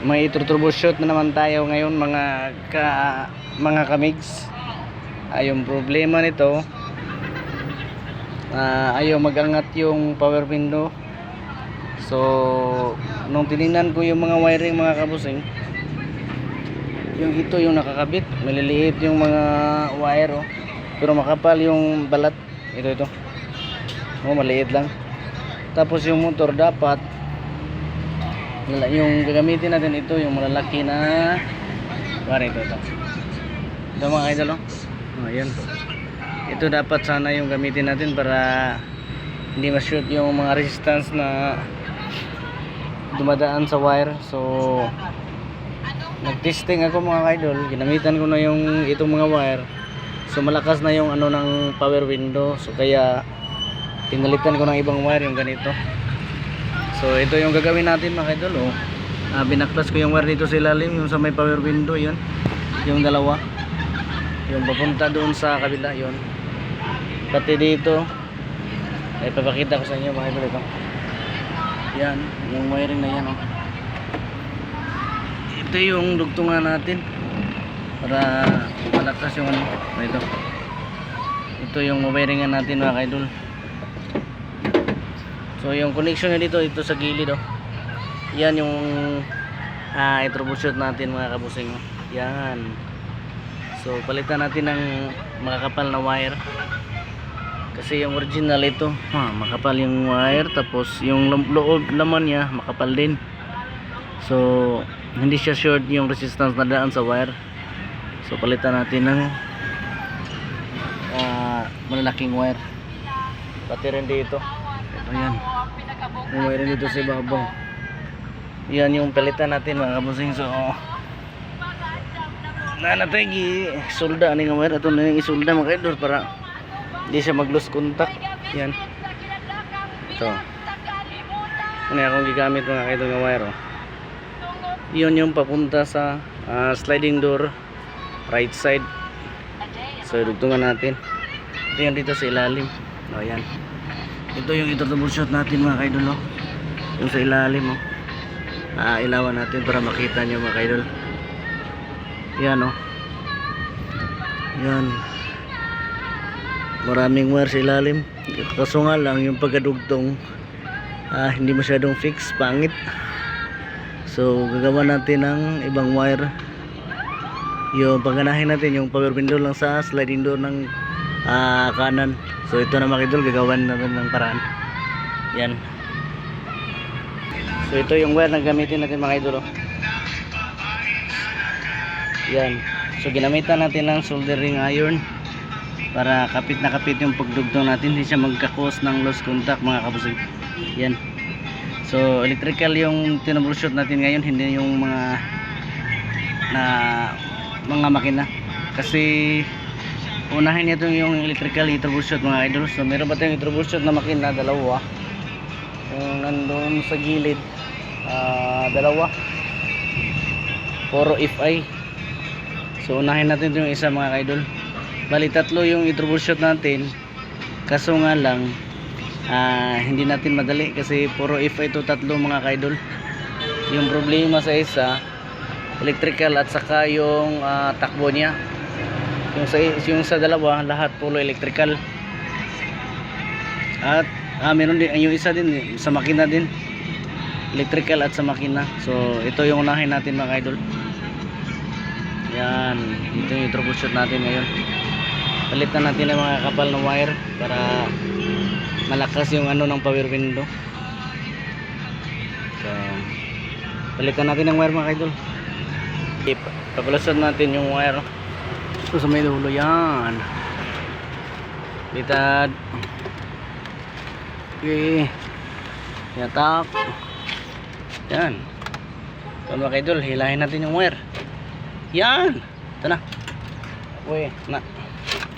may troubleshoot na naman tayo ngayon mga ka, mga kamigs. Ay yung problema nito ah, ayaw magangat yung power window. So nung tinignan ko yung mga wiring mga kabusing yung ito yung nakakabit. Maliliit yung mga wire oh. pero makapal yung balat. Ito ito. Oh maliit lang. Tapos yung motor dapat yung gagamitin natin ito yung malalaki na pare ito ito. Ito mga idol oh. oh ayan. Ito dapat sana yung gamitin natin para hindi ma-shoot yung mga resistance na dumadaan sa wire. So nag-testing ako mga idol ginamitan ko na yung itong mga wire. So malakas na yung ano ng power window. So kaya pinalitan ko ng ibang wire yung ganito so ito yung gagawin natin mga idol oh. Ah, binaklas ko yung wire dito sa ilalim yung sa may power window yun. Yung dalawa. Yung papunta doon sa kabila yun. Pati dito ay papakita ko sa inyo mga idol ito. Yan yung wiring na yan oh. ito yung dugtungan natin para malakas yung ano ito ito yung wiringan natin mga idol so yung connection niya dito ito sa gilid oh. yan yung ah, i-troubleshoot natin mga kabusing. Yan. So palitan natin ng makakapal na wire. Kasi yung original ito ha, makapal yung wire. Tapos yung loob laman niya makapal din. So hindi siya short yung resistance na daan sa wire. So palitan natin ng ah, malalaking wire. Pati rin dito yung wire dito sa ibabaw yan yung palitan natin mga kabusing. So na natin i-solda ani nga wire ito na yung isolda mga kaidol para hindi siya mag lose contact. Yan. Ito. Ano yung akong gigamit mga kaidol nga wire oh. yun yung papunta sa ah, sliding door. Right side. So dugtungan natin. Ito yung dito sa ilalim. O yan ito yung ito-troubleshoot natin mga kaidol oh. yung sa ilalim oh. Ah, ilawan natin para makita nyo mga kaidol. Yan oh. Yan. Maraming wire sa ilalim. Kaso nga lang yung pagkadugtong ah, hindi masyadong fix pangit. So gagawa natin ng ibang wire. Yung paganahin natin yung power window lang sa sliding door ng ah, kanan so ito na makidol gagawan natin ng paraan. Yan. So ito yung wire na gamitin natin mga idol oh. yan. So ginamitan natin ng soldering iron para kapit na kapit yung pagdugtong natin. Hindi siya magkakos ng lost contact mga kabusig. Yan. So electrical yung tinroubleshoot natin ngayon hindi yung mga na mga makina. Kasi unahin nito yung electrical i-troubleshoot mga idol. So meron ba tayong i-troubleshoot na makina? Dalawa. Yung nandun sa gilid. Ah, dalawa. Puro FI so unahin natin yung isa mga idol. Bali tatlo yung i-troubleshoot natin. Kaso nga lang ah, hindi natin madali kasi puro FI to tatlo mga idol yung problema sa isa electrical at saka yung ah, takbo niya yung sa yung sa dalawa lahat puro electrical. At ah, meron din yung isa din eh, sa makina din. Electrical at sa makina. So ito yung unahin natin mga idol. Yan ito yung troubleshoot natin ngayon. Palitan natin ng mga kapal na wire para malakas yung ano ng power window. So palitan natin ng wire mga idol. Ip- papalusot natin yung wire ito sa may dulo yan. Litad. Okay yatak. Yan. Ito mga idol hilahin natin yung wire. Yan. Ito na. Uy na.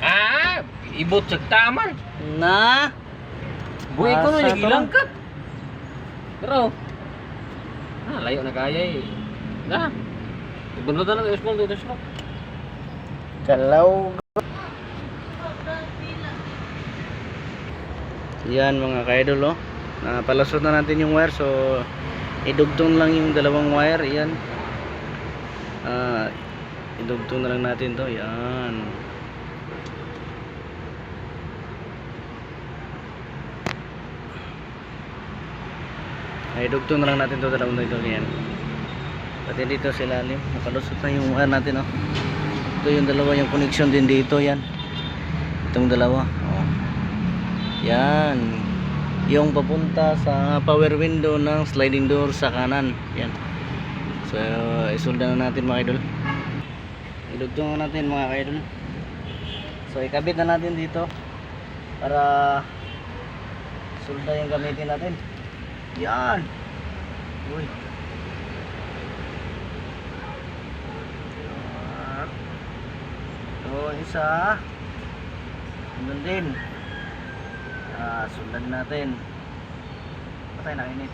Ah, ibot sa taman. na. Buhay ko na to? nagilangkat. Pero, ah, layo na kaya eh. Na, ibunod na lang yung small dito small. Kalaw. Yan mga kaidol oh. Napalasot na natin yung wire so idugtong lang yung dalawang wire yan ah idugtong na lang natin to yan ay idugtong na lang natin to dalawang dito yan pati dito sa ilalim nakalusot na yung wire natin oh ito yung dalawa yung connection din dito yan. Itong dalawa oh. yan. Yung papunta sa power window ng sliding door sa kanan yan. So isulda na natin mga idol. Ilugtong na natin mga idol so ikabit na natin dito para sulda yung gamitin natin. Yan. Uy Ah. So isa Ganun din ah, sundan natin patay na init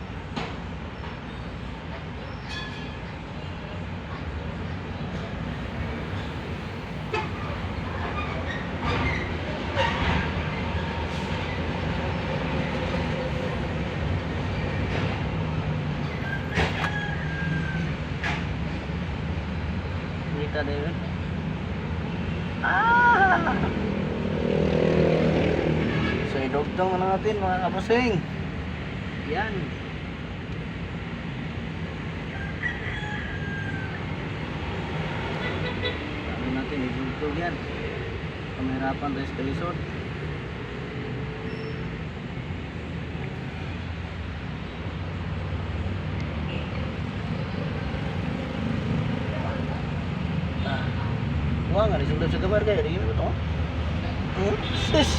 Kita. Ah! So idugtong na natin mga kapusing. Yan. Sabi natin idugtong yan. Kamerapan tayo sa kalisod. Ah. Nggak disudah sa kabar kayo. Di mo to. Hmm? Sis.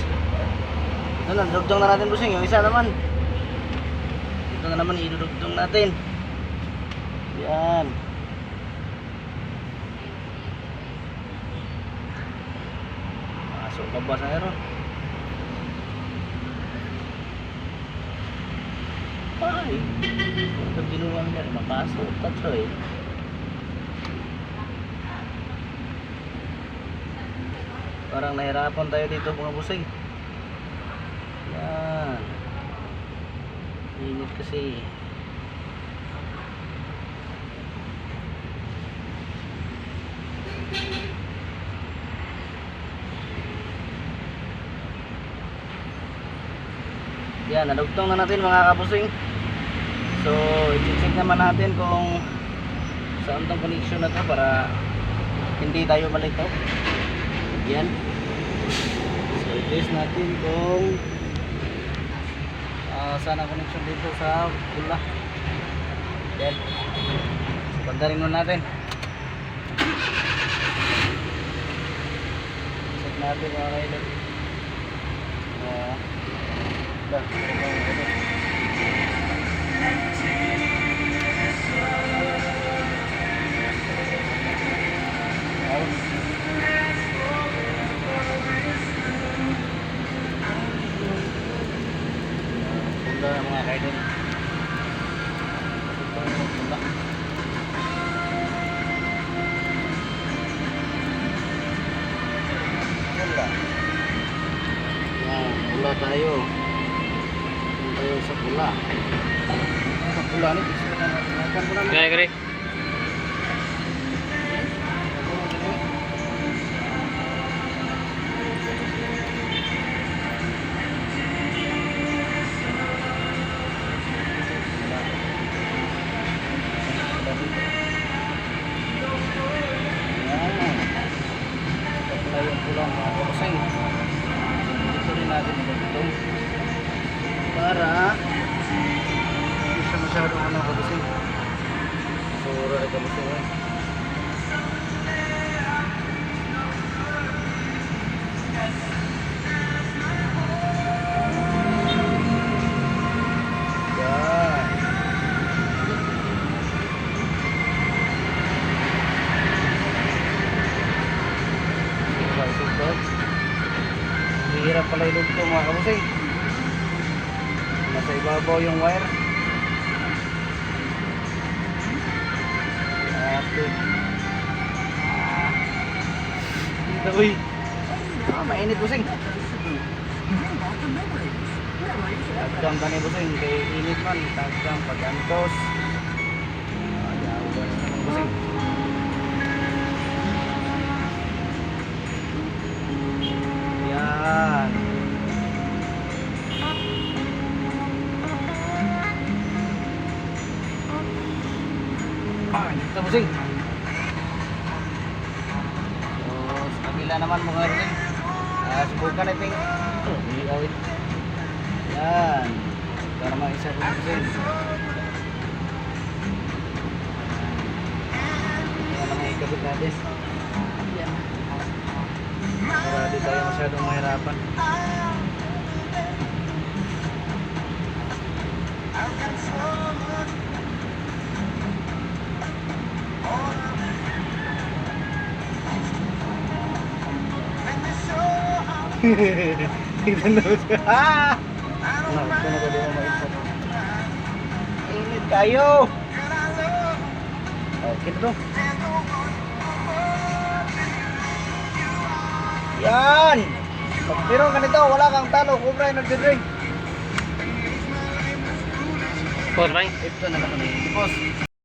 Ito na, dugtong na natin busing. Yung isa naman. Ito na naman, idudugtong natin. Yan. Masuk ka ba sa aero? Ay. Ito ginuwang niya. Mapasok. Tatlo eh. Parang nahirapan tayo dito mga busing. Yan. Init kasi. Yan, nadugtong na natin mga kabusing. So, i-check naman natin kung saan tong connection na to para hindi tayo malito. Yan. So, i-test natin kung ah, saan ang connection dito sa pula. Yan. So, pandarin muna natin. Check natin mga kailot. Ah, mga kaidol. Pula tayo. Natin ito. Para hindi siya masyado ano kabusay. Sura ito kabusay. Yan. kulay log to mga kabusay nasa ibabaw yung wire. Active dito ah. uy. Ah, mainit busing. Tagdam ka ni busing kay init man. Tagdam pag antos ayaw ah, ba busing. Tapusing. So, sa kabila naman mga rin. Ah, subukan natin. Hindi awit. Yan. Para maisa ko din. Yan naman ikabit natin. Para di tayo masyadong mahirapan. Ito na siya. Ah! Ano, na ba di mo maipot? Init kayo! Okay to. Yan! Pag pero ganito, wala kang talo, kubra yung nagdidrink. Bye. Ito na eh. Boss,